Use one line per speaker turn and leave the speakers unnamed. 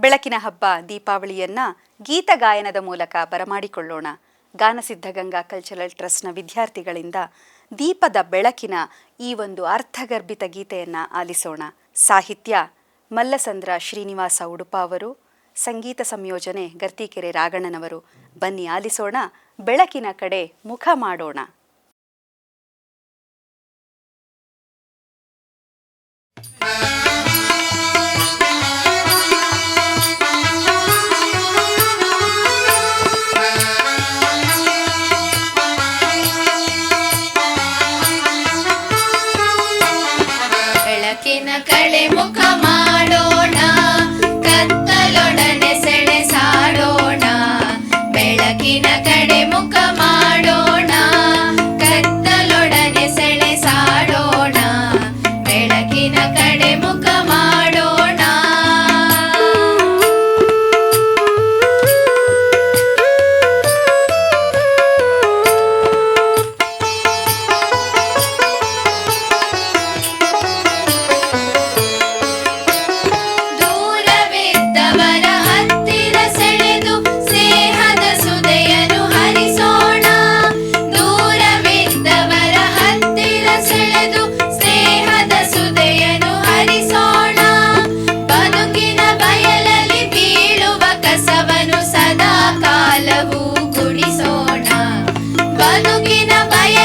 ಬೆಳಕಿನ ಹಬ್ಬ ದೀಪಾವಳಿಯನ್ನ ಗೀತ ಗಾಯನದ ಮೂಲಕ ಬರಮಾಡಿಕೊಳ್ಳೋಣ. ಗಾನಸಿದ್ಧಗಂಗಾ ಕಲ್ಚರಲ್ ಟ್ರಸ್ಟ್ನ ವಿದ್ಯಾರ್ಥಿಗಳಿಂದ ದೀಪದ ಬೆಳಕಿನ ಈ ಒಂದು ಅರ್ಥಗರ್ಭಿತ ಗೀತೆಯನ್ನ ಆಲಿಸೋಣ. ಸಾಹಿತ್ಯ ಮಲ್ಲಸಂದ್ರ ಶ್ರೀನಿವಾಸ ಉಡುಪ ಅವರು, ಸಂಗೀತ ಸಂಯೋಜನೆ ಗರ್ತಿಕೆರೆ ರಾಗಣ್ಣನವರು. ಬನ್ನಿ ಆಲಿಸೋಣ, ಬೆಳಕಿನ ಕಡೆ ಮುಖ ಮಾಡೋಣ.
Bye.